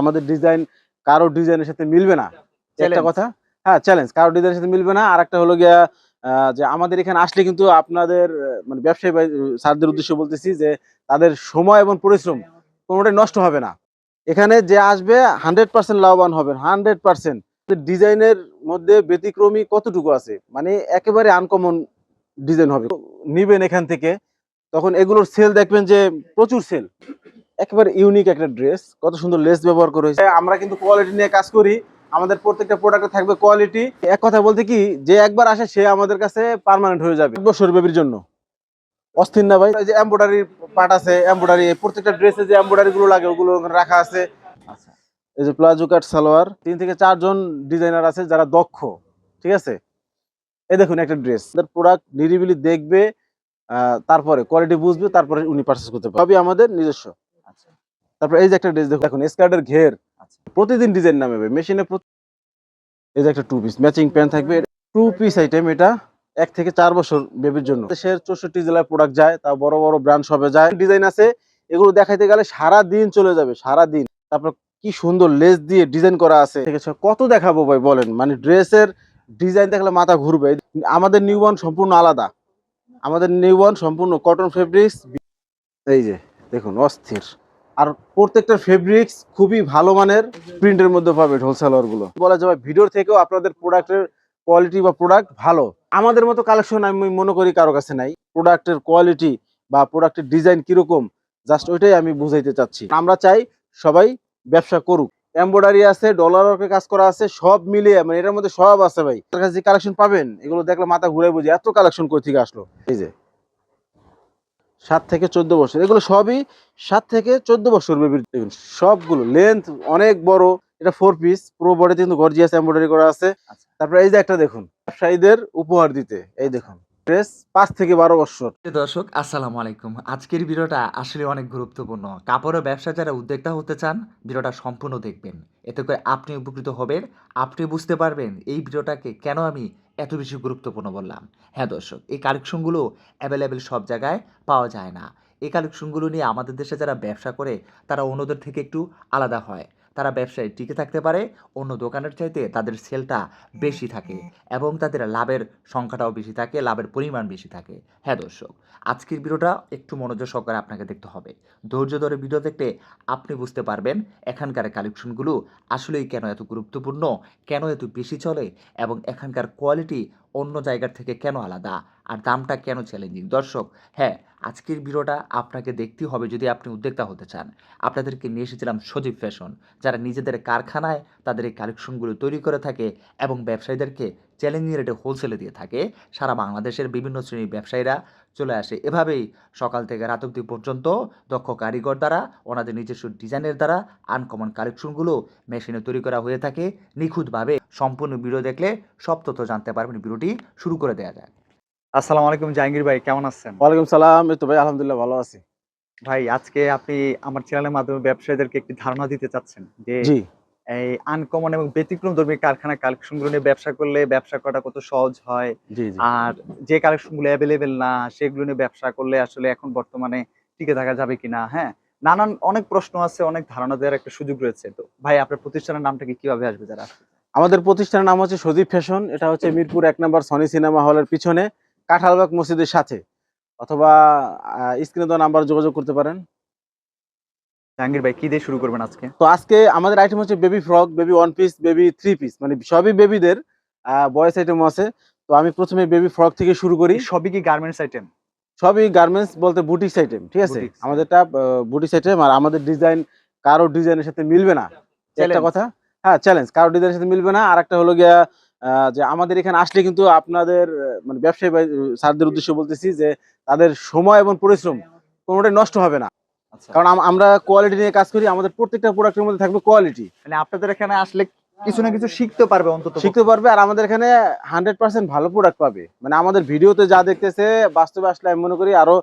আমাদের ডিজাইন কারও ডিজাইনের সাথে মিলবে না। একটা কথা? হ্যাঁ চ্যালেঞ্জ কারও ডিজাইনের সাথে মিলবে না। আর একটা হলো গিয়া যে আমাদের এখানে আসলে কিন্তু আপনাদের মানে ব্যবসায়ী স্যারদের উদ্দেশ্যে বলতেছি যে তাদের সময় এবং পরিশ্রম কোনোটাই নষ্ট হবে না। এখানে যে আসবে হান্ড্রেড পার্সেন্ট লাভবান হবেন হান্ড্রেড পার্সেন্ট ডিজাইনের মধ্যে ব্যতিক্রমী কতটুকু আছে? মানে একেবারে আনকমন ডিজাইন হবে। নিবেন এখান থেকে তখন এগুলোর সেল দেখবেন যে প্রচুর সেল একেবারে ইউনিক একটা ড্রেস কত সুন্দর লেস ব্যবহার করা হয়েছে। আমরা কিন্তু কোয়ালিটি নিয়ে কাজ করি। আমাদের প্রত্যেকটা প্রোডাক্টে থাকবে কোয়ালিটি এক কথা বলতে কি যে একবার আসে সে আমাদের কাছে পার্মানেন্ট হয়ে যাবে। বছর বেবির জন্য। অস্থির না ভাই? এই যে এমব্রয়ডারি পার্ট আছে এমব্রয়ডারি প্রত্যেকটা ড্রেসে যে এমব্রয়ডারি গুলো লাগে ওগুলো রাখা আছে। আচ্ছা। এই যে প্লাজো কাট সালোয়ার তিন থেকে চারজন ডিজাইনার আছে যারা দক্ষ। ঠিক আছে? এই দেখুন একটা ড্রেস প্রোডাক্ট নিরিবিলি দেখবে তারপরে কোয়ালিটি বুঝবে তারপরে উনি পারচেস করতে পারবে। আমাদের নিজস্ব। তারপর এই যে একটা ড্রেস দেখুন এখন স্কার্টের ঘের। আচ্ছা। প্রতিদিন ডিজাইন নামে মেশিনে এই যে একটা টু পিস ম্যাচিং প্যান্ট থাকবে। টু পিস আইটেম এটা এক থেকে চার বছর বেবির জন্য। দেশের চৌষট্টি জেলায় প্রোডাক্ট যায় তা বড় বড় ব্র্যান্ড সবে যায়। ডিজাইন আছে এগুলো দেখাইতে গেলে সারা দিন চলে যাবে সারা দিন তারপর কি সুন্দর লেস দিয়ে ডিজাইন করা আছে। কত দেখাবো ভাই বলেন। মানে ড্রেসের ডিজাইন দেখলে মাথা ঘুরবে। আমাদের নিউবর্ন সম্পূর্ণ আলাদা। আমাদের নিউবর্ন সম্পূর্ণ কটন ফেব্রিক্স এই যে দেখুন অস্থির। আর প্রত্যেকটা ফেব্রিক্স খুবই ভালো মানের প্রিন্টের মধ্যে পাবে হোলসেলারগুলো। বলা যাবে ভিডিওর থেকেও আপনাদের প্রোডাক্টের কোয়ালিটি বা প্রোডাক্ট ভালো। আমাদের মতো কালেকশন আমি মনে করি কারও কাছে নাই। প্রোডাক্টের কোয়ালিটি বা প্রোডাক্টের ডিজাইন কীরকম জাস্ট ওইটাই আমি বুঝাইতে চাচ্ছি। আমরা চাই সবাই ব্যবসা করুক। এমব্রয়ডারি আছে ডলার কাজ করা আছে, সব মিলিয়ে মানে এটার মধ্যে সব আছে ভাই। তার কাছে কালেকশন পাবেন, এগুলো দেখলে মাথা ঘুরে বুঝে, এত কালেকশন কই থেকে আসলো? এই যে। সাত থেকে চোদ্দ বছর। এগুলো সবই সাত থেকে চোদ্দ বছর বেবির দেখুন সবগুলো। লেন্থ অনেক বড়। এটা ফোর পিস পুরো বডিতে কিন্তু গর্জিয়াস এম্ব্রয়ডারি করা আছে। আচ্ছা। তারপরে এই যে একটা দেখুন ব্যবসায়ীদের উপহার দিতে। এই দেখুন। ড্রেস পাঁচ থেকে বারো বছর দর্শক, আসসালামু আলাইকুম। আজকের ভিডিওটা আসলে অনেক গুরুত্বপূর্ণ। কাপড়ের ব্যবসা যারা উদ্যোক্তা হতে চান, ভিডিওটা সম্পূর্ণ দেখবেন। এতে করে আপনি উপকৃত হবেন, আপনি বুঝতে পারবেন এই ভিডিওটাকে কেন আমি এত বেশি গুরুত্বপূর্ণ বললাম। হ্যাঁ দর্শক, এই কালেকশনগুলো অ্যাভেলেবেল সব জায়গায় পাওয়া যায় না। এই কালেকশনগুলো নিয়ে আমাদের দেশে যারা ব্যবসা করে, তারা অন্যদের থেকে একটু আলাদা হয়। তারা ব্যবসায় টিকে থাকতে পারে, অন্য দোকানের চাইতে তাদের সেলটা বেশি থাকে এবং তাদের লাভের সংখ্যাটাও বেশি থাকে, লাভের পরিমাণ বেশি থাকে। হ্যাঁ দর্শক, আজকের ভিডিওটা একটু মনোযোগ সহকারে আপনাকে দেখতে হবে। ধৈর্য ধরে ভিডিও দেখলে আপনি বুঝতে পারবেন এখানকার কালেকশনগুলো আসলেই কেন এত গুরুত্বপূর্ণ, কেন এত বেশি চলে এবং এখানকার কোয়ালিটি অন্য জায়গার থেকে কেন আলাদা? আর দামটা কেন চ্যালেঞ্জিং দর্শক হ্যাঁ আজকের ভিডিওটা আপনাকে দেখতেই হবে যদি আপনি উদ্যোক্তা হতে চান। আপনাদেরকে নিয়ে এসেছিলাম সজীব ফ্যাশন যারা নিজেদের কারখানায় তাদের এই কালেকশনগুলো তৈরি করে থাকে এবং ব্যবসায়ীদেরকে চ্যালেঞ্জিং রেটে হোলসেলে দিয়ে থাকে। সারা বাংলাদেশের বিভিন্ন শ্রেণির ব্যবসায়ীরা চলে আসে। এভাবেই সকাল থেকে রাত অবধি পর্যন্ত দক্ষ কারিগর দ্বারা ওনাদের নিজস্ব ডিজাইনের দ্বারা আনকমন কালেকশনগুলো মেশিনে তৈরি করা হয়ে থাকে। নিখুঁতভাবে সম্পূর্ণ ভিডিও দেখলে সব তথ্য জানতে পারবেন। ভিডিওটি শুরু করে দেওয়া যায় আসসালামু আলাইকুম জাহাঙ্গীর ভাই কেমন আছেন? ওয়ালাইকুম সালাম। তো ভাই আলহামদুলিল্লাহ ভালো আছি। ভাই আজকে আপনি আমার চ্যানেলের মাধ্যমে ব্যবসায়ীদেরকে একটি ধারণা দিতে চাচ্ছেন যে জি। এই আনকমন এবং ব্যতিক্রম ধর্মী কারখানা কালেকশনগুলো নিয়ে ব্যবসা করলে ব্যবসা করাটা কত সহজ হয়। আর যে কালেকশনগুলো অ্যাভেলেবেল না সেগুলো নিয়ে ব্যবসা করলে আসলে এখন বর্তমানে টিকে থাকা যাবে কিনা হ্যাঁ? নানান অনেক প্রশ্ন আছে অনেক ধারণা দেওয়ার একটা সুযোগ রয়েছে। তো ভাই আপনার প্রতিষ্ঠানের নামটা কি কীভাবে আসবে যারা আমাদের প্রতিষ্ঠানের নাম হচ্ছে সজীব ফ্যাশন এটা হচ্ছে মিরপুর এক নম্বর সনি সিনেমা হলের পিছনে কাঁঠালবাগ মসজিদের সাথে। অথবা স্ক্রিনে দেওয়া নাম্বার যোগাযোগ করতে পারেন। জাহাঙ্গীর ভাই কি দিয়ে শুরু করবেন আজকে? তো আজকে আমাদের আইটেম হচ্ছে baby frock baby one piece baby three piece মানে সবই বেবিদের বয়েস আইটেম আছে। তো আমি প্রথমে বেবি ফ্রক থেকে শুরু করি। সবই কি গার্মেন্টস আইটেম সবই গার্মেন্টস বলতে বুটিক্স আইটেম ঠিক আছে? আমাদেরটা বুটিক্স আইটেম আর আমাদের ডিজাইন কারও ডিজাইনের সাথে মিলবে না। একটা কথা? হ্যাঁ চ্যালেঞ্জ কারও ডিজাইনের সাথে মিলবে না। আর একটা হলো গিয়া যে আমাদের এখানে আসলে কিন্তু আপনাদের মানে ব্যবসায়ী স্যারদের উদ্দেশ্যে বলতেছি যে তাদের সময় এবং পরিশ্রম কোনোটাই নষ্ট হবে না। কারণ আমরা কোয়ালিটি নিয়ে কাজ করি আমাদের প্রত্যেকটা প্রোডাক্টের মধ্যে থাকবে কোয়ালিটি মানে আপনাদের এখানে আসলে কিছু না কিছু শিখতে পারবে অন্তত শিখতে পারবে আর আমাদের এখানে হান্ড্রেড পার্সেন্ট ভালো প্রোডাক্ট পাবে। মানে আমাদের ভিডিওতে যা দেখতেছে বাস্তবে আসলে আমি মনে করি আরও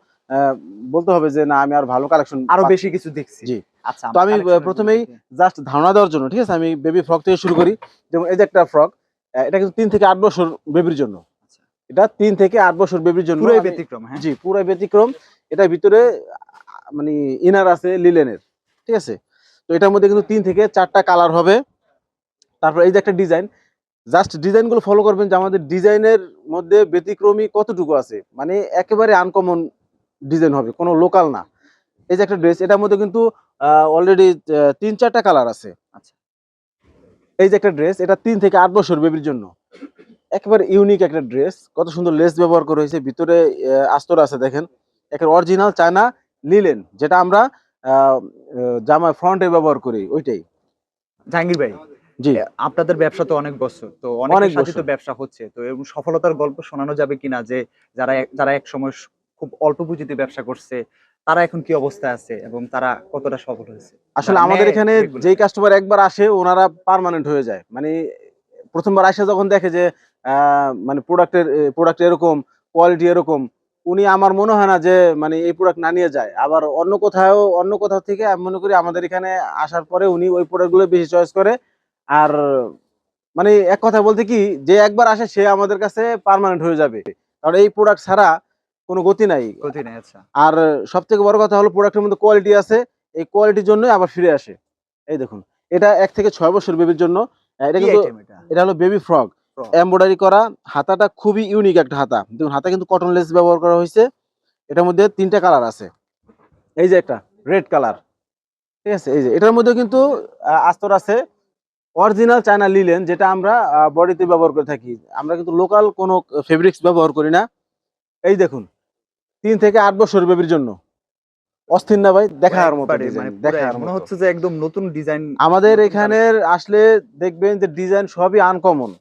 বলতে হবে যে না আমি আর ভালো কালেকশন আরও বেশি কিছু দেখছি। জি। আচ্ছা তো আমি, প্রথমেই জাস্ট ধারণা দেওয়ার জন্য ঠিক আছে? আমি বেবি ফ্রক থেকে শুরু করি। যেমন এই যে একটা ফ্রক এটা কিন্তু তিন থেকে আট বছর বেবির জন্য। আচ্ছা। এটা তিন থেকে আট বছর বেবির জন্য আমি- ব্যতিক্রম হ্যাঁ। জি পুরো ব্যতিক্রম। এটার ভিতরে মানে ইনার আছে লিলেনের ঠিক আছে? তো এটার মধ্যে কিন্তু তিন থেকে চারটা কালার হবে। তারপর এই যে একটা ডিজাইন জাস্ট ডিজাইনগুলো ফলো করবেন যে আমাদের ডিজাইনের মধ্যে ব্যতিক্রমী কতটুকু আছে। মানে একেবারে আনকমন ডিজাইন হবে কোনো লোকাল না। এই যে একটা ড্রেস এটার মধ্যে কিন্তু অলরেডি তিন চারটা কালার আছে। আচ্ছা। এই যে একটা ড্রেস এটা তিন থেকে আট বছর বেবির জন্য। একেবারে ইউনিক একটা ড্রেস কত সুন্দর লেস ব্যবহার করা হয়েছে ভিতরে আস্তর আছে দেখেন। একটা অরিজিনাল চায়না লিলেন যেটা আমরা জামা ফ্রন্টে ব্যবহার করি ওইটাই জাহাঙ্গীর ভাই জি আপনাদের ব্যবসা তো অনেক বছর তো অনেক সাথে তো। ব্যবসা হচ্ছে তো এবং সফলতার গল্প শোনানো যাবে কিনা যে যারা যারা এক সময় খুব অল্প পুঁজিতে ব্যবসা করছে তারা এখন কি অবস্থায় আছে এবং তারা কতটা সফল হয়েছে আসলে আমাদের এখানে। যেই কাস্টমার একবার আসে ওনারা পার্মানেন্ট হয়ে যায় মানে প্রথমবার আসে যখন দেখে যে আহ, মানে প্রোডাক্টের প্রোডাক্ট এরকম কোয়ালিটি এরকম উনি আমার মনে হয় না যে মানে এই প্রোডাক্ট না নিয়ে যায়। আবার অন্য কোথাও অন্য কোথাও থেকে আমি মনে করি আমাদের এখানে আসার পরে উনি ওই প্রোডাক্টগুলো বেশি চয়েস করে। আর মানে এক কথা বলতে কি যে একবার আসে সে আমাদের কাছে পার্মানেন্ট হয়ে যাবে। কারণ এই প্রোডাক্ট ছাড়া কোনো গতি নাই। গতি নেই আচ্ছা। আর সব থেকে বড় কথা হলো প্রোডাক্টের মধ্যে কোয়ালিটি আছে। এই কোয়ালিটির জন্যই আবার ফিরে আসে। এই দেখুন এটা এক থেকে ছয় বছর বেবির জন্য। এটা কিন্তু এটা? হলো বেবি ফ্রক। এমব্রয়ডারি করা হাতাটা খুবই ইউনিক একটা হাতা। দেখুন হাতা কিন্তু কটন লেস ব্যবহার করা হয়েছে। এটার মধ্যে তিনটা কালার আছে। এই যে একটা রেড কালার ঠিক আছে? এই যে এটার মধ্যে কিন্তু আস্তর আছে। অরিজিনাল চায়না লিলেন যেটা আমরা বডিতে ব্যবহার করে থাকি। আমরা কিন্তু লোকাল কোনো ফেব্রিক্স ব্যবহার করি না। এই দেখুন তিন থেকে আট বছর বেবির জন্য। অস্থির না ভাই? দেখার মতো মানে দেখার মনে হচ্ছে যে একদম নতুন ডিজাইন আমাদের নতুন এখানে আসলে দেখবেন যে ডিজাইন সবই আনকমন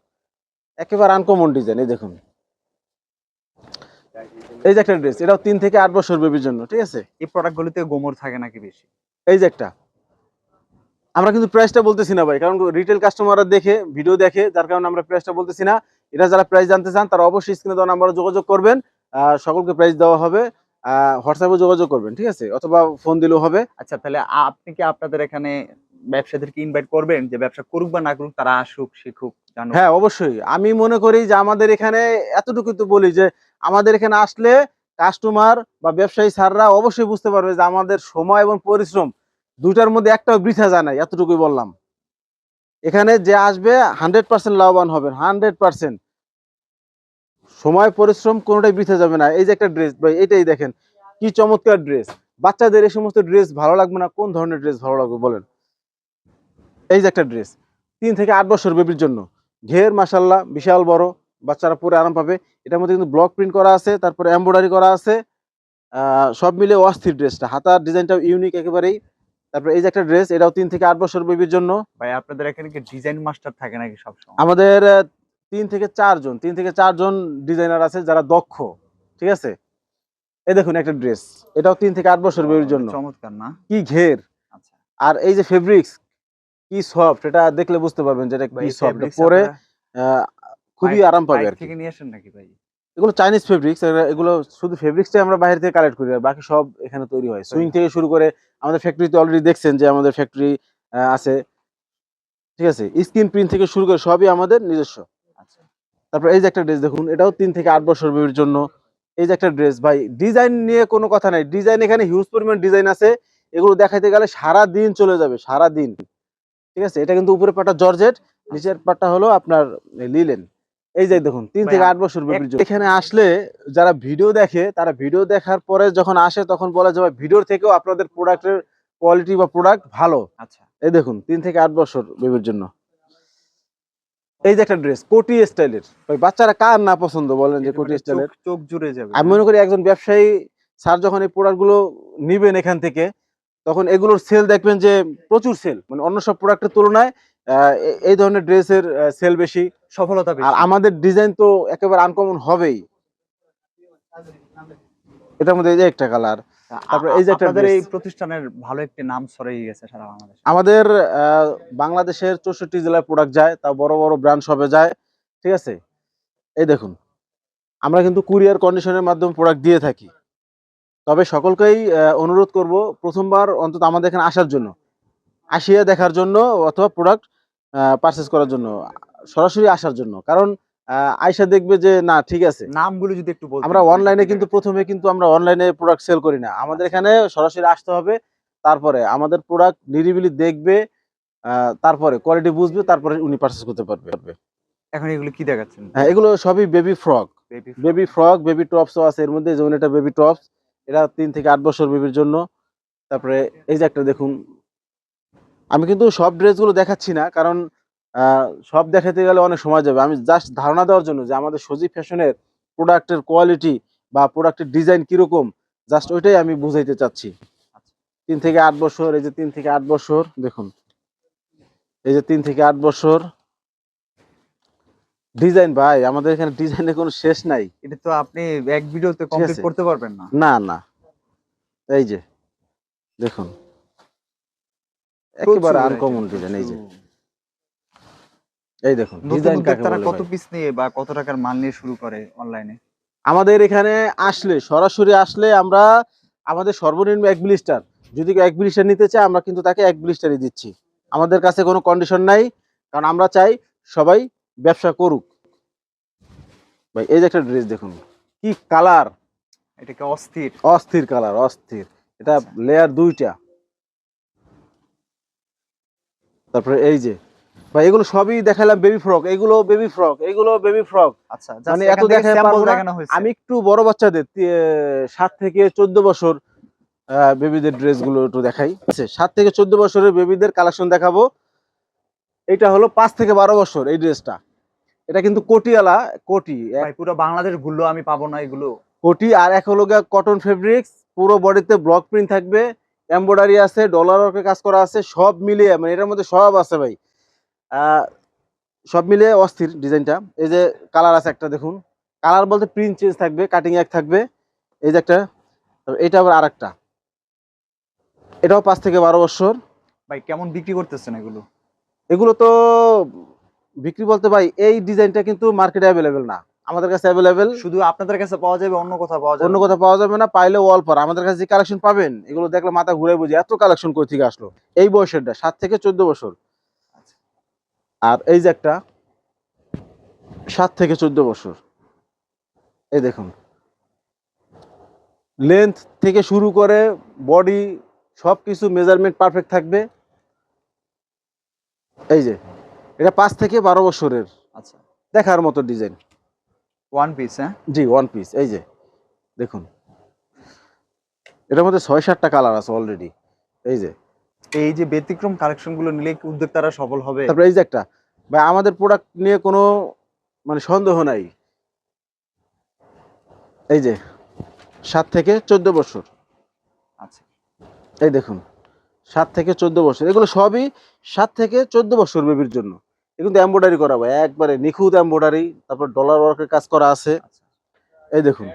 একেবারে আনকমন ডিজাইন এই দেখুন। এই যে একটা ড্রেস এটাও তিন থেকে আট বছর বেবির জন্য ঠিক আছে? এই প্রোডাক্ট গুলিতে গোমর থাকে নাকি বেশি? এই যে একটা। আমরা কিন্তু প্রাইসটা বলতেছি না ভাই কারণ রিটেল কাস্টমাররা দেখে ভিডিও দেখে যার কারণে আমরা প্রাইসটা বলতেছি না। এটা যারা প্রাইস জানতে চান তারা অবশ্যই স্ক্রিনে দেওয়া নাম্বারে যোগাযোগ করবেন আহ, সকলকে প্রাইস দেওয়া হবে হোয়াটসঅ্যাপে যোগাযোগ করবেন ঠিক আছে? অথবা ফোন দিলেও হবে। আচ্ছা তাহলে আপনি কি আপনাদের এখানে ব্যবসাদেরকে ইনভাইট করবেন? যে ব্যবসা করুক বা না করুক তারা আসুক শিখুক। হ্যাঁ অবশ্যই। আমি মনে করি যে আমাদের এখানে এতটুকু তো বলি যে আমাদের এখানে আসলে কাস্টমার বা ব্যবসায়ী স্যাররা অবশ্যই বুঝতে পারবে যে আমাদের সময় এবং পরিশ্রম দুইটার মধ্যে একটাও বৃথা যায় না এতটুকুই বললাম। এখানে যে আসবে হান্ড্রেড পার্সেন্ট লাভবান হবেন হান্ড্রেড পার্সেন্ট সময়, পরিশ্রম কোনোটাই বৃথা যাবে না। এই যে একটা ড্রেস ভাই, এটাই দেখেন, কি চমৎকার ড্রেস বাচ্চাদের এই সমস্ত ড্রেস ভালো লাগবে না? কোন ধরনের ড্রেস ভালো লাগবে বলেন? এই যে একটা ড্রেস তিন থেকে আট বছর বেবির জন্য। ঘের মাসাল্লাহ বিশাল বড় বাচ্চারা পরে আরাম পাবে। এটার মধ্যে কিন্তু ব্লক প্রিন্ট করা আছে তারপরে এমব্রয়ডারি করা আছে সব মিলে অস্থির ড্রেসটা। হাতার ডিজাইনটাও ইউনিক একেবারেই। তারপরে এই যে একটা ড্রেস এটাও তিন থেকে আট বছর বেবির জন্য। ভাই আপনাদের এখানে কি ডিজাইন মাস্টার থাকে নাকি সবসময়? আমাদের তিন থেকে চারজন তিন থেকে চারজন ডিজাইনার আছে যারা দক্ষ ঠিক আছে? এই দেখুন একটা ড্রেস এটাও তিন থেকে আট বছর বেবির জন্য। চমৎকার না? কি ঘের। আচ্ছা। আর এই যে ফেব্রিক্স কি সফট এটা দেখলে বুঝতে পারবেন যে এটা কি সফট। পরে খুবই আরাম পাবে আর কি। থেকে নিয়ে আসেন নাকি ভাই? এগুলো চাইনিজ ফেব্রিক্স এগুলো শুধু ফেব্রিক্সটাই আমরা বাইরে থেকে কালেক্ট করি আর বাকি সব এখানে তৈরি হয়। সুইং থেকে শুরু করে আমাদের ফ্যাক্টরিতে অলরেডি দেখছেন যে আমাদের ফ্যাক্টরি আছে। ঠিক আছে? স্ক্রিন প্রিন্ট থেকে শুরু করে সবই আমাদের নিজস্ব। আচ্ছা। তারপর এই যে একটা ড্রেস দেখুন এটাও তিন থেকে আট বছর বেবির জন্য। এই যে একটা ড্রেস ভাই ডিজাইন নিয়ে কোনো কথা নাই। ডিজাইন এখানে হিউজ পরিমাণ ডিজাইন আছে। এগুলো দেখাইতে গেলে সারা দিন চলে যাবে সারা দিন ঠিক আছে? এটা কিন্তু উপরে পাটা জর্জেট নিচের পাটটা হলো আপনার লিলেন। এই যে দেখুন তিন থেকে আট বছর এখানে আসলে যারা ভিডিও দেখে তারা ভিডিও দেখার পরে যখন আসে তখন বলে যে ভাই ভিডিওর থেকেও আপনাদের প্রোডাক্টের কোয়ালিটি বা প্রোডাক্ট ভালো। আচ্ছা। এই দেখুন তিন থেকে আট বছর বেবির জন্য। এই যে একটা ড্রেস কোটি স্টাইলের। ওই বাচ্চারা কার না পছন্দ? বলেন যে কোটি মানে স্টাইলের। চোখ- জুড়ে যাবে। আমি মনে করি একজন ব্যবসায়ী স্যার যখন এই প্রোডাক্টগুলো নিবেন এখান থেকে তখন এগুলোর সেল দেখবেন যে প্রচুর সেল মানে অন্য সব প্রোডাক্টের তুলনায় এই ধরনের ড্রেসের সেল বেশি। সফলতা আর আমাদের ডিজাইন তো একেবারে আনকমন হবেই। এটার মধ্যে এই যে একটা কালার তারপরে এই যে আপনাদের এই প্রতিষ্ঠানের ভালো একটি নাম ছড়িয়ে গেছে সারা বাংলাদেশে। আমাদের আহ, বাংলাদেশের চৌষট্টি জেলায় প্রোডাক্ট যায় তা বড় বড় ব্র্যান্ড সবে যায় ঠিক আছে? এই দেখুন আমরা কিন্তু কুরিয়ার কন্ডিশনের মাধ্যমে প্রোডাক্ট দিয়ে থাকি। তবে সকলকেই অনুরোধ করব প্রথমবার অন্তত আমাদের এখানে আসার জন্য। আসিয়া দেখার জন্য অথবা প্রোডাক্ট পারচেস করার জন্য সরাসরি আসার জন্য। কারণ আয়সা দেখবে যে না ঠিক আছে। নামগুলো যদি একটু আমরা অনলাইনে কিন্তু প্রথমে কিন্তু আমরা অনলাইনে প্রোডাক্ট সেল করি না। আমাদের এখানে সরাসরি আসতে হবে তারপরে আমাদের প্রোডাক্ট নিরিবিলি দেখবে তারপরে কোয়ালিটি বুঝবে তারপরে উনি পারচেস করতে পারবে। এখন এগুলো কি দেখাচ্ছেন? হ্যাঁ এগুলো সবই baby frock baby baby frock baby টপসও আছে এর মধ্যে যেমন এটা বেবি টপস এটা তিন থেকে আট বছর বেবির জন্য। তারপরে এই যে একটা দেখুন, আমি কিন্তু সব ড্রেসগুলো দেখাচ্ছি না, কারণ সব দেখাতে গেলে অনেক সময় যাবে। আমি জাস্ট ধারণা দেওয়ার জন্য যে আমাদের সজীব ফ্যাশনের প্রোডাক্টের কোয়ালিটি বা প্রোডাক্টের ডিজাইন কীরকম জাস্ট ওইটাই আমি বুঝাইতে চাচ্ছি। তিন থেকে আট বছর, এই যে তিন থেকে আট বছর, দেখুন। এই যে তিন থেকে আট বছর ডিজাইন ভাই আমাদের এখানে ডিজাইনের কোনো শেষ নাই। এটা তো আপনি এক ভিডিওতে কমপ্লিট করতে পারবেন না। না না। এই যে দেখুন। একেবারে আনকমন ডিজাইন এই যে। এই দেখুন ডিজাইন কাকে উদ্যোক্তারা কত পিস নিয়ে বা কত টাকার মাল নিয়ে শুরু করে অনলাইনে আমাদের এখানে আসলে সরাসরি আসলে আমরা আমাদের সর্বনিম্ন এক ব্লিস্টার যদি কেউ এক ব্লিস্টার নিতে চায় আমরা কিন্তু তাকে এক ব্লিস্টারই দিচ্ছি। আমাদের কাছে কোনো কন্ডিশন নাই কারণ আমরা চাই সবাই ব্যবসা করুক। ভাই এই যে একটা ড্রেস দেখুন কি কালার এটাকে অস্থির। অস্থির কালার অস্থির। এটা। লেয়ার দুইটা। তারপরে এই যে ভাই এগুলো সবই দেখালাম বেবি ফ্রক এগুলো বেবি ফ্রক এগুলো বেবি ফ্রক আচ্ছা মানে এত দেখাতে দেখাতে পারব না। আমি একটু বড় বাচ্চাদের তি- সাত থেকে চোদ্দ বছর বেবিদের ড্রেসগুলো একটু দেখাই। আচ্ছা সাত থেকে চোদ্দ বছরের বেবিদের কালেকশন দেখাবো। এটা হলো পাঁচ থেকে বারো বছর এই ড্রেসটা এটা কিন্তু কোটিওয়ালা কোটি? পুরো বাংলাদেশ ঘুরলো আমি পাবো না এগুলো। কোটি? আর এক হলো কটন ফেব্রিক্স পুরো বডিতে ব্লক প্রিন্ট থাকবে এমব্রয়ডারি আছে ডলার ওয়ার্কের কাজ করা আছে সব মিলিয়ে মানে এটার মধ্যে সব আছে ভাই। সব মিলিয়ে অস্থির ডিজাইনটা। এই যে কালার আছে একটা দেখুন। কালার বলতে প্রিন্ট চেঞ্জ থাকবে কাটিং এক থাকবে। এই যে একটা এটা আবার আরেকটা। এটাও পাঁচ থেকে বারো বছর। ভাই কেমন বিক্রি করতেছেন এগুলো? এগুলো তো বিক্রি বলতে ভাই এই ডিজাইনটা কিন্তু মার্কেটে অ্যাভেলেবেল না। আমাদের কাছে অ্যাভেলেবেল শুধু আপনাদের কাছে পাওয়া যাবে অন্য কোথাও পাওয়া যাবে? অন্য? কোথাও পাওয়া যাবে না পাইলে ওয়াল পর। আমাদের কাছে যে কালেকশন পাবেন এগুলো দেখলে মাথা ঘুরে বুঝে এত কালেকশন কই থেকে আসলো? এই বয়সেরটা সাত থেকে চোদ্দ বছর। আর এই যে একটা সাত থেকে চোদ্দ বছর। এই দেখুন। লেন্থ থেকে শুরু করে বডি সব কিছু মেজারমেন্ট পারফেক্ট থাকবে। এই যে এটা পাঁচ থেকে বারো বছরের। আচ্ছা। দেখার মতো ডিজাইন। ওয়ান পিস হ্যাঁ? জি ওয়ান পিস এই যে দেখুন। এটার মধ্যে ছয় সাতটা কালার আছে অলরেডি এই যে। এই যে ব্যতিক্রম কালেকশনগুলো নিলে উদ্যোক্তারা সফল হবে? তারপরে এই যে একটা ভাই আমাদের প্রোডাক্ট নিয়ে কোনো মানে সন্দেহ নাই। এই যে সাত থেকে চোদ্দ বছর। আচ্ছা। এই দেখুন। সাত থেকে চোদ্দ বছর। এগুলো সবই সাত থেকে চোদ্দ বছর বেবির জন্য। এগুলো এম্ব্রয়ডারি করা ভাই একবারে নিখুঁত এম্ব্রয়ডারি তারপর ডলার ওয়ার্কের কাজ করা আছে। এই দেখুন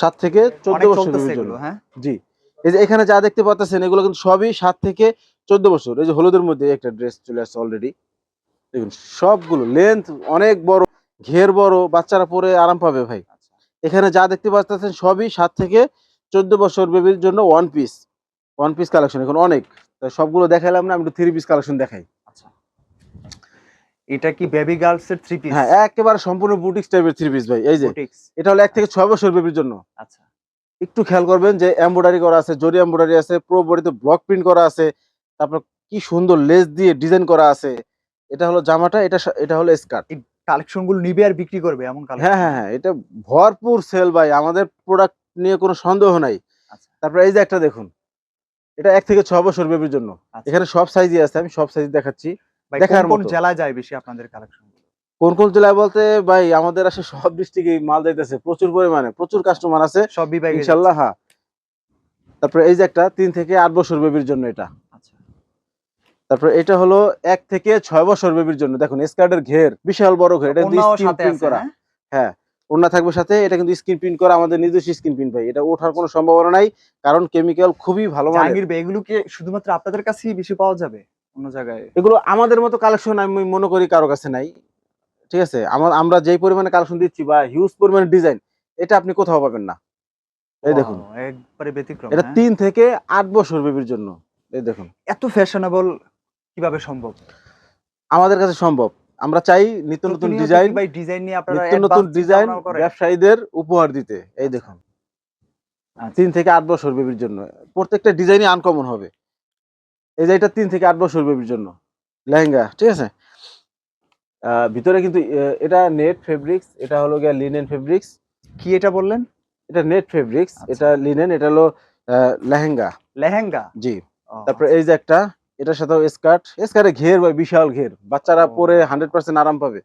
সাত থেকে চোদ্দ বছর বেবির জন্য। হ্যাঁ? জি এই যে এখানে যা দেখতে পাচ্ছেন এগুলো কিন্তু সবই সাত থেকে চোদ্দ বছর। এই যে হলুদের মধ্যে একটা ড্রেস চলে আসছে অলরেডি দেখুন সবগুলো লেন্থ অনেক বড় ঘের বড় বাচ্চারা পরে আরাম পাবে ভাই। আচ্ছা। এখানে যা দেখতে পাচ্ছেন সবই সাত থেকে চোদ্দ বছর বেবির জন্য one piece one piece collection এখন অনেক। তাই সবগুলো দেখালাম না আমি একটু থ্রি পিস কালেকশন দেখাই। আচ্ছা। এটা কি বেবি গার্লস এর থ্রি পিস হ্যাঁ একেবারে সম্পূর্ণ বুটিক্স টাইপের থ্রি পিস ভাই এই যে। এটা হলো এক থেকে ছয় বছর বেবির জন্য। আচ্ছা। একটু খেয়াল করবেন যে এমব্রয়ডারি করা আছে জরি এমব্রয়ডারি আছে পুরো বডিতে ব্লক প্রিন্ট করা আছে তারপর কি সুন্দর লেস দিয়ে ডিজাইন করা আছে। এটা হলো জামাটা এটা এটা হলো স্কার্ট কালেকশনগুলো নিবে আর বিক্রি করবে এমন কালেকশন হ্যাঁ হ্যাঁ হ্যাঁ এটা ভরপুর সেল ভাই আমাদের প্রোডাক্ট নিয়ে কোনো সন্দেহ নাই। আচ্ছা। তারপর এই যে একটা দেখুন এটা এক থেকে ছ বছর বেবির জন্য। আচ্ছা। এখানে সব সাইজই আছে আমি সব সাইজ দেখাচ্ছি। দেখার কোন। জেলায় যায় বেশি আপনাদের কালেকশন কোন কোন জেলায় বলতে ভাই আমাদের আসে সব ডিস্ট্রিক্টে মাল যাইতেছে প্রচুর পরিমাণে প্রচুর কাস্টমার আছে। সব বিভাগে ইনশাল্লাহ হ্যাঁ। তারপরে এই যে একটা তিন থেকে আট বছর বেবির জন্য এটা। আচ্ছা। তারপরে এটা হলো এক থেকে ছয় বছর বেবির জন্য। দেখুন স্কার্টের ঘের বিশাল বড় ঘের এটা করা। হ্যাঁ? ওড়না থাকবে সাথে এটা কিন্তু স্ক্রিন প্রিন্ট করা আমাদের নিজস্ব স্ক্রিন প্রিন্ট ভাই। এটা ওঠার কোনো সম্ভাবনা নাই কারণ কেমিক্যাল খুবই ভালো মানের। জাহাঙ্গীর ভাই এগুলো কি শুধুমাত্র আপনাদের কাছেই বেশি পাওয়া যাবে অন্য জায়গায়? এগুলো আমাদের মতো কালেকশন আমি মনে করি কারও কাছে নাই। ঠিক আছে? আমার আমরা যেই পরিমাণে কালেকশন দিচ্ছি বা হিউজ পরিমাণে ডিজাইন এটা আপনি কোথাও পাবেন না। এই দেখুন। একবারে ব্যতিক্রম এটা হ্যাঁ? তিন থেকে আট বছর বেবির জন্য। এই দেখুন। এত ফ্যাশনেবল কীভাবে সম্ভব? আমাদের কাছে সম্ভব। আমরা চাই নিত্য নতুন ডিজাইন ডিজাইন নিয়ে আপনারা নিত্য নতুন ডিজাইন ব্যবসায়ীদের উপহার দিতে। এই দেখুন আচ্ছা। তিন থেকে আট বছর বেবির জন্য। প্রত্যেকটা ডিজাইনই আনকমন হবে। এই যে এটা তিন থেকে আট বছর বেবির জন্য। লেহেঙ্গা ঠিক আছে? ভিতরে কিন্তু এটা নেট ফেব্রিক্স এটা হলো গিয়া লিনেন ফেব্রিক্স কি এটা বললেন? এটা নেট ফেব্রিক্স আচ্ছা। এটা লিনেন এটা হলো লেহেঙ্গা। লেহেঙ্গা? জি। তারপরে এই যে একটা এটার সাথে স্কার্ট। স্কার্টে ঘের ভাই বিশাল ঘের। বাচ্চারা পরে হান্ড্রেড পার্সেন্ট আরাম পাবে।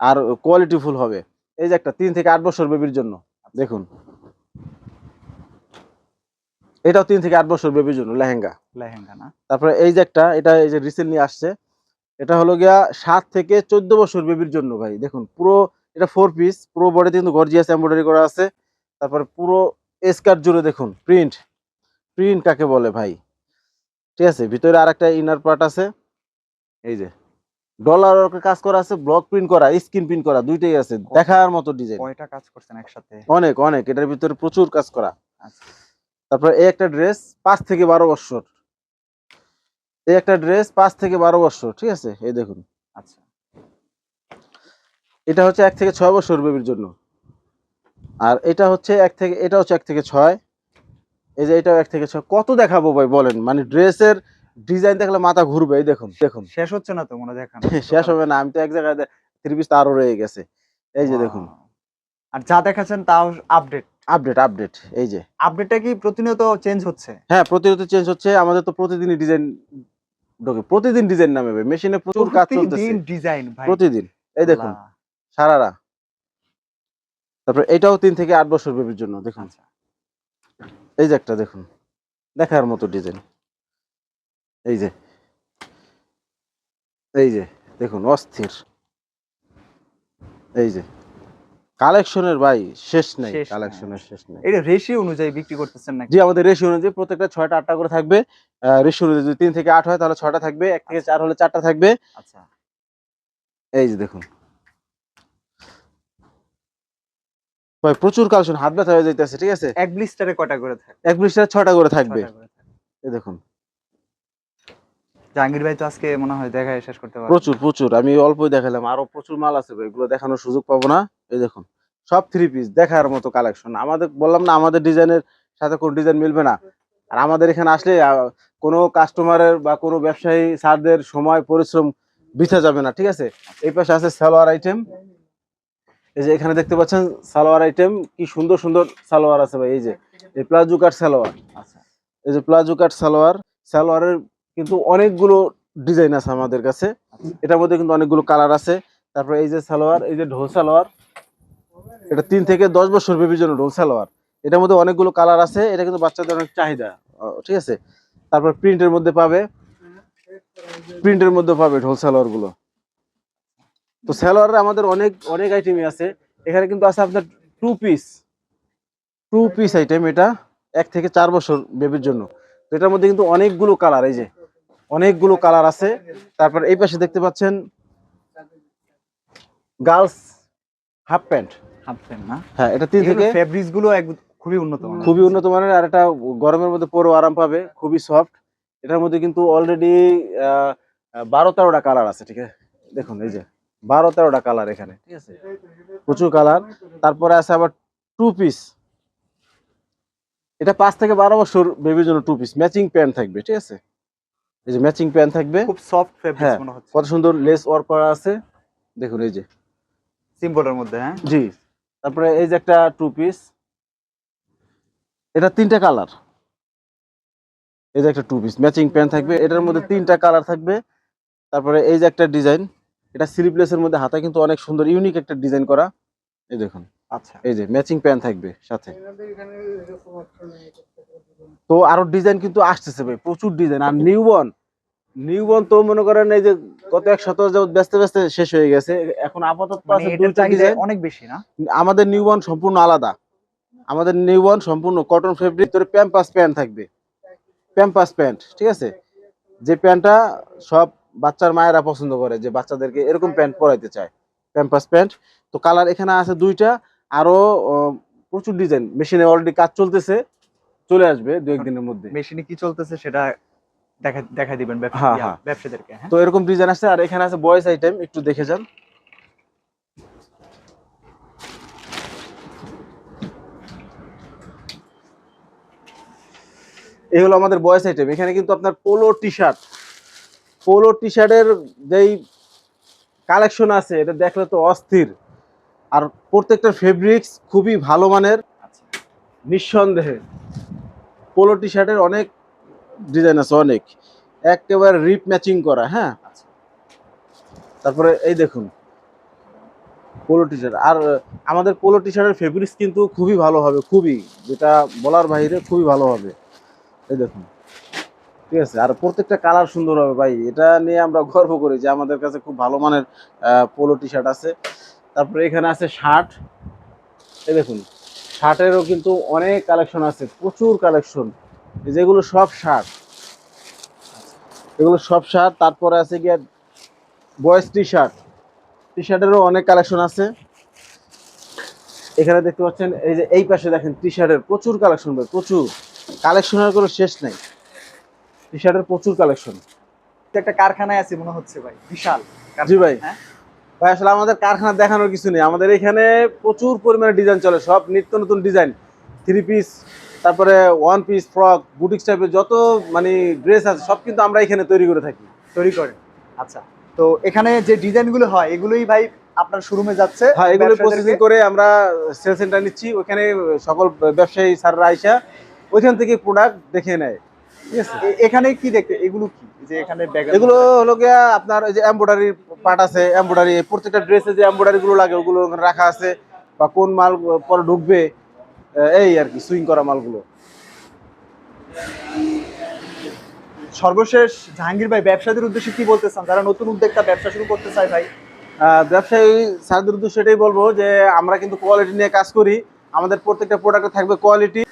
আর কোয়ালিটি ফুল হবে। এই যে একটা তিন থেকে আট বছর বেবির জন্য। দেখুন। এটাও তিন থেকে আট বছর বেবির জন্য লেহেঙ্গা। লেহেঙ্গা না? তারপরে এই যে একটা এটা এই যে রিসেন্টলি আসছে। এটা হলো গিয়া সাত থেকে চোদ্দ বছর বেবির জন্য ভাই। দেখুন পুরো এটা ফোর পিস পুরো বডিতে কিন্তু গর্জিয়াস এমব্রয়ডারি করা আছে। তারপরে পুরো স্কার্ট জুড়ে দেখুন প্রিন্ট প্রিন্ট কাকে বলে ভাই? ঠিক আছে ভিতরে আর একটা ইনার পার্ট আছে। এই যে ডলার কাজ করা আছে ব্লক প্রিন্ট করা স্ক্রিন প্রিন্ট করা দুইটাই আছে দেখার মতো ডিজাইন কয়টা কাজ করছেন একসাথে? অনেক অনেক এটার ভিতরে প্রচুর কাজ করা। আচ্ছা। তারপরে এই একটা ড্রেস পাঁচ থেকে বারো বছর। এই একটা ড্রেস পাঁচ থেকে বারো বছর ঠিক আছে এই দেখুন। আচ্ছা। এটা হচ্ছে এক থেকে ছয় বছর বেবির জন্য। আর এটা হচ্ছে এক থেকে এটা হচ্ছে এক থেকে ছয়। এই যে এটাও এক থেকে ছয় কত দেখাবো ভাই বলেন? মানে ড্রেসের ডিজাইন দেখলে মাথা ঘুরবে এই দেখুন দেখুন। শেষ হচ্ছে না তো মনে দেখান? শেষ হবে না আমি তো এক জায়গায় থ্রি পিস আরও রয়ে গেছে। এই যে দেখুন। আর যা দেখাচ্ছেন তাও আপডেট আপডেট আপডেট এই যে। আপডেটটা কি প্রতিনিয়ত চেঞ্জ হচ্ছে? হ্যাঁ প্রতিনিয়ত চেঞ্জ হচ্ছে আমাদের তো প্রতিদিনই ডিজাইন ঢোকে। প্রতিদিন ডিজাইন নামে ভাই মেশিনে প্রচুর কাজ চলতেছে। ডিজাইন ভাই। প্রতিদিন এই দেখুন সারারা। তারপর এটাও তিন থেকে আট বছর বেবির জন্য দেখুন। আচ্ছা। এই যে একটা দেখুন দেখার মতো ডিজাইন এই যে এই যে দেখুন অস্থির। এই যে কালেকশনের ভাই শেষ নেই। কালেকশনের শেষ নেই। এটা রেশিও অনুযায়ী বিক্রি করতেছেন নাকি? জি আমাদের রেশিও অনুযায়ী প্রত্যেকটা ছয়টা আটটা করে থাকবে। রেশিও অনুযায়ী যদি তিন থেকে আট হয় তাহলে ছয়টা থাকবে। এক থেকে চার হলে চারটা থাকবে। আচ্ছা। এই যে দেখুন। ভাই প্রচুর কালেকশন হাত ব্যথা হয়ে যাইতেছে ঠিক আছে? এক ব্লিস্টারে কয়টা করে থাকে এক বৃষ্টির ছয়টা করে থাকবে। এই দেখুন। জাহাঙ্গীর ভাই তো আজকে মনে হয় দেখায় শেষ করতে পারবে। প্রচুর প্রচুর। আমি অল্পই দেখালাম আরও প্রচুর মাল আছে ভাই এগুলো দেখানোর সুযোগ পাবো না। এই দেখুন সব থ্রি পিস দেখার মতো কালেকশন আমাদের বললাম না আমাদের ডিজাইনের সাথে কোন ডিজাইন মিলবে না। আর আমাদের এখানে আসলে কোনো কাস্টমারের বা কোনো ব্যবসায়ী স্যারদের সময় পরিশ্রম বৃথা যাবে না ঠিক আছে? এই পাশে আছে সালোয়ার আইটেম এই যে এখানে দেখতে পাচ্ছেন সালোয়ার আইটেম কি সুন্দর সুন্দর সালোয়ার আছে ভাই এই যে এই প্লাজো কাট সালোয়ার। আচ্ছা। এই যে প্লাজো কাট সালোয়ার সালোয়ারের কিন্তু অনেকগুলো ডিজাইন আছে আমাদের কাছে। এটার মধ্যে কিন্তু অনেকগুলো কালার আছে। তারপরে এই যে সালোয়ার এই যে ঢোল সালোয়ার এটা তিন থেকে দশ বছর বেবির জন্য ঢোল সালোয়ার। এটার মধ্যে অনেকগুলো কালার আছে এটা কিন্তু বাচ্চাদের অনেক চাহিদা ঠিক আছে? তারপর প্রিন্টের মধ্যে পাবে। প্রিন্টের মধ্যে পাবে ঢোল সালোয়ারগুলো তো সালোয়ারের আমাদের অনেক অনেক আইটেমই আছে। এখানে কিন্তু আছে আপনার two piece two piece item এটা এক থেকে চার বছর বেবির জন্য। তো এটার মধ্যে কিন্তু অনেকগুলো কালার এই যে অনেকগুলো কালার আছে। তারপর এই পাশে দেখতে পাচ্ছেন girls half pant half pant না? হ্যাঁ এটা তিন থেকে ফেব্রিক্সগুলো এক- খুবই উন্নত মানের। খুবই উন্নত মানের আর এটা গরমের মধ্যে পরেও আরাম পাবে খুবই সফট এটার মধ্যে কিন্তু অলরেডি বারো তেরোটা কালার আছে ঠিক আছে? দেখুন এই যে। বারো তেরোটা কালার এখানে ঠিক আছে? প্রচুর কালার তারপরে আছে আবার টু পিস এটা পাঁচ থেকে বারো বছর বেবির জন্য টু পিস ম্যাচিং প্যান্ট থাকবে ঠিক আছে? এই যে ম্যাচিং প্যান্ট থাকবে। খুব সফট ফেব্রিক্স হ্যাঁ। মনে হচ্ছে। কত সুন্দর লেস ওয়ার্ক করা আছে। দেখুন এই যে। সিম্বলের মধ্যে হ্যাঁ? জি। তারপরে এই যে একটা টু পিস এটা তিনটা কালার এই যে একটা টু পিস ম্যাচিং প্যান্ট থাকবে। এটার মধ্যে তিনটা কালার থাকবে। তারপরে এই যে একটা ডিজাইন এটা স্লিভলেসের মধ্যে হাতা কিন্তু অনেক সুন্দর ইউনিক একটা ডিজাইন করা। এই দেখুন। আচ্ছা। এই যে ম্যাচিং প্যান্ট থাকবে সাথে। তো আরও ডিজাইন কিন্তু আসতেছে ভাই প্রচুর ডিজাইন আর নিউবর্ন নিউবর্ন তো মনে করেন এই যে গত এক সপ্তাহ যাবত ব্যস্ত ব্যস্ত শেষ হয়ে গেছে। এখন আপাতত মানে আছে দুইটা চাহিদা ডিজাইন অনেক বেশি না? আমাদের নিউবর্ন সম্পূর্ণ আলাদা। আমাদের নিউবর্ন সম্পূর্ণ কটন ফেব্রিক তোর প্যাম্পাস প্যান্ট থাকবে। প্যাম্পাস প্যান্ট ঠিক আছে? যে প্যান্টটা সব বাচ্চার মায়েরা পছন্দ করে যে বাচ্চাদেরকে এরকম প্যান্ট পরাইতে চায়। Pampers pant. তো কালার এখানে আছে দুইটা। আরও প্রচুর ডিজাইন মেশিনে অলরেডি কাজ চলতেছে। চলে আসবে দু একদিনের মধ্যে। মেশিনে কি চলতেছে সেটা দেখা দেখা দিবেন হ্যাঁ, হ্যাঁ। হ্যাঁ? তো এরকম ডিজাইন আছে আর এখানে আছে বয়েস আইটেম একটু দেখে যান। এই হলো আমাদের বয়েস আইটেম এখানে কিন্তু আপনার polo T shirt polo T শার্টের যেই কালেকশন আছে এটা দেখলে তো অস্থির। আর প্রত্যেকটা ফেব্রিক্স খুবই ভালো মানের আচ্ছা। নিঃসন্দেহে। পোলো টি শার্টের অনেক ডিজাইন আছে অনেক। একেবারে রিপ ম্যাচিং করা হ্যাঁ? আচ্ছা। তারপরে এই দেখুন পোলো টি শার্ট আর আমাদের পোলো টি শার্টের ফেব্রিক্স কিন্তু খুবই ভালো হবে খুবই। যেটা বলার বাইরে খুবই ভালো হবে। এই দেখুন। ঠিক আছে? আর প্রত্যেকটা কালার সুন্দর হবে ভাই। এটা নিয়ে আমরা গর্ব করি যে আমাদের কাছে খুব ভালো মানের পোলো টি শার্ট আছে। তারপরে এখানে আছে শার্ট এই দেখুন শার্টেরও কিন্তু অনেক কালেকশন আছে, প্রচুর কালেকশন যেগুলো সব শার্ট এগুলো সব শার্ট তারপরে আছে গিয়ে বয়েজ টি শার্ট টি শার্টেরও অনেক কালেকশন আছে। এখানে দেখতে পাচ্ছেন, এই যে এই পাশে দেখেন টি শার্টের প্রচুর কালেকশন প্রচুর। কালেকশনের কোনো শেষ নেই। টি শার্টের প্রচুর কালেকশন একটা কারখানায় আছে মনে হচ্ছে ভাই বিশাল জি ভাই। হ্যাঁ? ভাই আসলে আমাদের কারখানা দেখানোর কিছু নেই। আমাদের এখানে প্রচুর পরিমাণে ডিজাইন চলে। সব নিত্য নতুন ডিজাইন থ্রি পিস তারপরে ওয়ান পিস ফ্রক বুটিক্স টাইপের যত মানে ড্রেস আছে সব কিন্তু আমরা এখানে তৈরি করে থাকি। তৈরি করে। আচ্ছা তো এখানে যে ডিজাইনগুলো হয় এগুলোই ভাই আপনার শোরুমে যাচ্ছে? হ্যাঁ এগুলো প্রসেসিং করে আমরা সেল সেন্টার নিচ্ছি। ওখানে সকল ব্যবসায়ী স্যাররা আইসা ওইখান থেকে প্রোডাক্ট দেখে নেয়। এখানে কি দেখতে? এগুলো কি? যে এখানে এগুলো হলো গিয়া আপনার ওই যে এমব্রয়ডারি পার্ট আছে এমব্রয়ডারি প্রত্যেকটা ড্রেসে যে এমব্রয়ডারি গুলো লাগে ওগুলো রাখা আছে। বা কোন মাল পরে ঢুকবে এই আর কি সুইং করা মালগুলো। সর্বশেষ জাহাঙ্গীর ভাই ব্যবসায়ীদের উদ্দেশ্যে কি বলতে চান? যারা নতুন উদ্যোক্তা ব্যবসা শুরু করতে চায় ভাই। ব্যবসায়ী স্যারদের উদ্দেশ্যে এটাই বলব যে আমরা কিন্তু কোয়ালিটি নিয়ে কাজ করি। আমাদের প্রত্যেকটা প্রোডাক্টে থাকবে কোয়ালিটি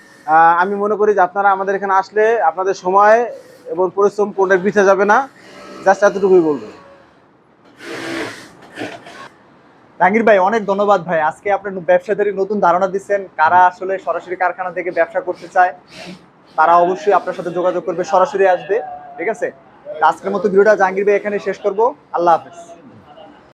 আমি মনে করি যে আপনারা আমাদের এখানে আসলে আপনাদের সময় এবং পরিশ্রম কোনটা বৃথা যাবে না। জাস্ট এতটুকুই বলব। জাহাঙ্গীর ভাই, অনেক ধন্যবাদ ভাই। আজকে আপনার ব্যবসাদের নতুন ধারণা দিচ্ছেন। কারা আসলে সরাসরি কারখানা থেকে ব্যবসা করতে চায়, তারা অবশ্যই আপনার সাথে যোগাযোগ করবে, সরাসরি আসবে। ঠিক আছে? আজকের মতো ভিডিওটা জাহাঙ্গীর ভাই এখানে শেষ করব। আল্লাহ হাফেজ।